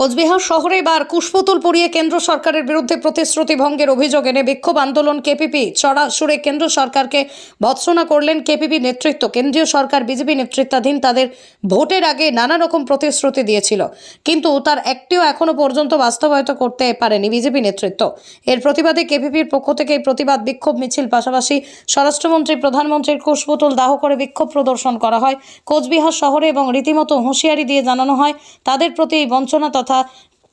কোচবিহার শহরে এবার কুশপুতুল পরিয়ে কেন্দ্র সরকারের বিরুদ্ধে প্রতিশ্রুতি ভঙ্গের অভিযোগ এনে বিক্ষোভ আন্দোলন কেপিপি চড়া সুরে কেন্দ্র সরকারকে ভৎসনা করলেন কেপিপি নেতৃত্ব। কেন্দ্রীয় সরকার বিজেপি নেতৃত্বাধীন তাদের ভোটের আগে নানা রকম প্রতিশ্রুতি দিয়েছিল। কিন্তু তার একটিও এখনও পর্যন্ত বাস্তবায়িত করতে পারেনি বিজেপি নেতৃত্ব। এর প্রতিবাদে কেপিপির পক্ষ থেকে এই প্রতিবাদ বিক্ষোভ মিছিল পাশাপাশি স্বরাষ্ট্রমন্ত্রী, প্রধানমন্ত্রীর কুশপুতুল দাহ করে বিক্ষোভ প্রদর্শন করা হয়। কোচবিহার শহরে এবং রীতিমতো হুঁশিয়ারি দিয়ে জানানো হয়, তাদের প্রতি এই বঞ্চনা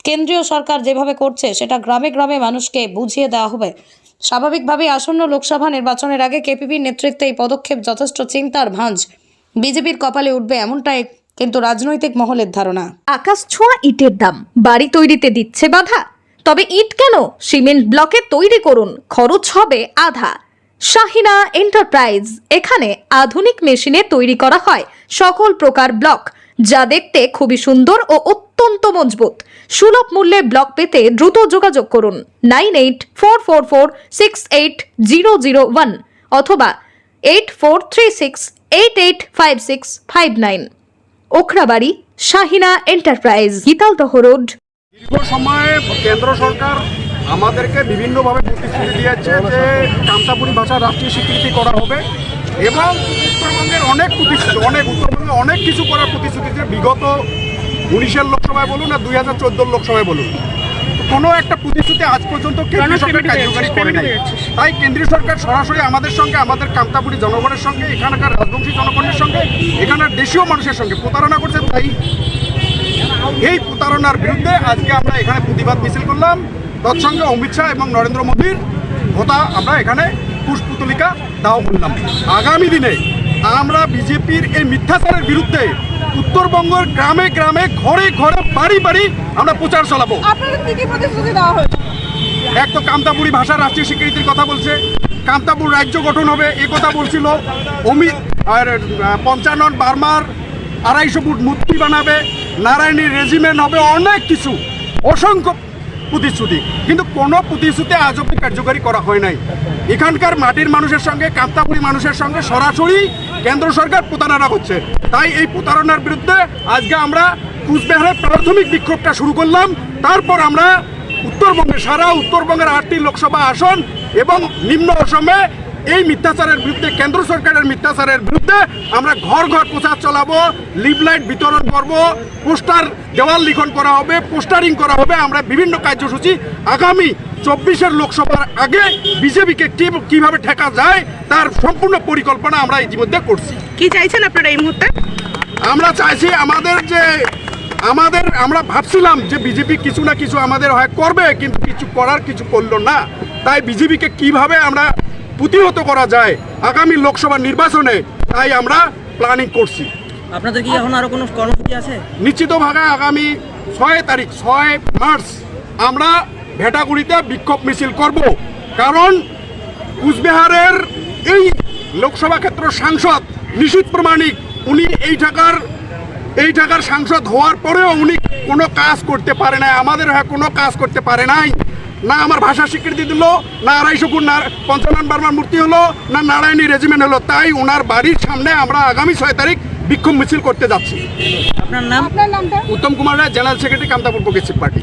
কেন্দ্রীয় সরকার যেভাবে করছে, সেটা গ্রামে গ্রামে মানুষকে বুঝিয়ে দেওয়া হবে। স্বাভাবিকভাবে আসন্ন লোকসভা নির্বাচনের আগে কেপিপির নেতৃত্বে এই পদক্ষেপ যথেষ্ট চিন্তার ভাঁজ। বিজেপির কপালে উঠবে এমনটাই কিন্তু রাজনৈতিক মহলের ধারণা। আকাশ ছোঁয়া ইটের দাম, বাড়ি তৈরিতে দিচ্ছে বাধা। তবে ইট কেন? সিমেন্ট ব্লকে তৈরি করুন, খরচ হবে আধা। শাহিনা এন্টারপ্রাইজ, এখানে আধুনিক মেশিনে তৈরি করা হয় সকল প্রকার ব্লক। যা দেখতে খুবই সুন্দর ও অত্যন্ত মজবুত। সুলভ মূল্যে ব্লক পেতে দ্রুত যোগাযোগ করুন nine eight four four four six eight zero zero one অথবা eight four three six eight eight five six five nine. Okhrabari, Shahina enterprise, Gitaldaha road. দীর্ঘ সময়ে কেন্দ্র সরকার আমাদেরকে বিভিন্নভাবে প্রতিশ্রুতি দিয়েছে যে কামতাপুরি ভাষা রাষ্ট্রীয় স্বীকৃতি করা হবে এবং উত্তরবঙ্গের প্রতিশ্রুতি অনেক উত্তরবঙ্গে অনেক কিছু করার প্রতিশ্রুতি যে বিগত উনিশের লোকসভায় বলুন আর দুই হাজার চোদ্দোর লোকসভায় বলুন। কোনো একটা প্রতিশ্রুতি আজ পর্যন্ত কেন্দ্রীয় সরকার কার্যকরী করে নাই। তাই কেন্দ্রীয় সরকার সরাসরি আমাদের সঙ্গে আমাদের কামতাপুরি জনগণের সঙ্গে এখানকার রাজবংশী জনগণের সঙ্গে এখানকার দেশীয় মানুষের সঙ্গে প্রতারণা করছে তাই এই প্রতারণার বিরুদ্ধে আজকে আমরা এখানে প্রতিবাদ মিছিল করলাম। তৎসঙ্গে অমিত শাহ এবং নরেন্দ্র মোদীর কথা আমরা এখানে পুষ্পতলিকা দাও করলাম। আগামী দিনে আমরা বিজেপির এই মিথ্যাচারের বিরুদ্ধে উত্তরবঙ্গের গ্রামে গ্রামে ঘরে ঘরে বাড়ি বাড়ি আমরা প্রচার চালাবো। এক তো কামতাপুরি ভাষা রাষ্ট্রীয় স্বীকৃতির কথা বলছে কামতাপুর রাজ্য গঠন হবে এ কথা বলছিল। অমিত আর পঞ্চানন বার্মার আড়াইশো ফুট মূর্তি বানাবে নারায়ণীর রেজিমেন্ট হবে অনেক কিছু অসংখ্য প্রতিশ্রুতি। কিন্তু কোনো প্রতিশ্রুতি আজ অব্দি কার্যকরী করা হয় নাই। এখানকার মাটির মানুষের সঙ্গে কামতাপুরি মানুষের সঙ্গে সরাসরি কেন্দ্র সরকার প্রতারণা করছে। তাই এই প্রতারণার বিরুদ্ধে আজকে আমরা কুচবিহারে প্রাথমিক বিক্ষোভটা শুরু করলাম। তারপর আমরা উত্তরবঙ্গে সারা উত্তরবঙ্গের আটটি লোকসভা আসন এবং নিম্ন অসমে এই মিথ্যাচারের বিরুদ্ধে কেন্দ্র সরকারের মিথ্যাচারের বিরুদ্ধে আমরা ঘর ঘর প্রচার চালাবো লিফলাইট বিতরণ করব পোস্টার দেওয়াল লিখন করা হবে পোস্টারিং করা হবে। আমরা বিভিন্ন কার্যসূচি আগামী চব্বিশের লোকসভার আগে বিজেপিকে কীভাবে ঠেকা যায় তার সম্পূর্ণ পরিকল্পনা আমরা ইতিমধ্যে করছি। কি চাইছেন আপনারা এই মুহূর্তে? আমরা চাইছি আমাদের যে আমাদের আমরা ভাবছিলাম যে বিজেপি কিছু না কিছু আমাদের হয় করবে কিন্তু কিছু করার কিছু করল না। তাই বিজেপিকে কীভাবে আমরা প্রতিহত করা যায় আগামী লোকসভা নির্বাচনে তাই আমরা প্ল্যানিং করছি। আপনাদের কি এখন আরও কোনো কর্মসূচি আছে? নিশ্চিতভাবে আগামী ছয় তারিখ ছয় মার্চ আমরা ভেটাগুড়িতে বিক্ষোভ মিছিল করব। কারণ কুচবিহারের এই লোকসভা ক্ষেত্র সাংসদ নিশীত প্রমাণিক উনি এই টাকার এই টাকার সাংসদ হওয়ার পরেও উনি কোনো কাজ করতে পারে নাই আমাদের হয়ে কোনো কাজ করতে পারে নাই। না আমার ভাষা স্বীকৃতি দিল না আড়াইশো না পঞ্চানন বার্মার মূর্তি হলো না নারায়ণী রেজিমেন্ট হলো। তাই ওনার বাড়ির সামনে আমরা আগামী ছয় তারিখ বিক্ষোভ মিছিল করতে যাচ্ছি। আপনার নাম? Uttam Kumar Roy general secretary Kamtapur progressive party.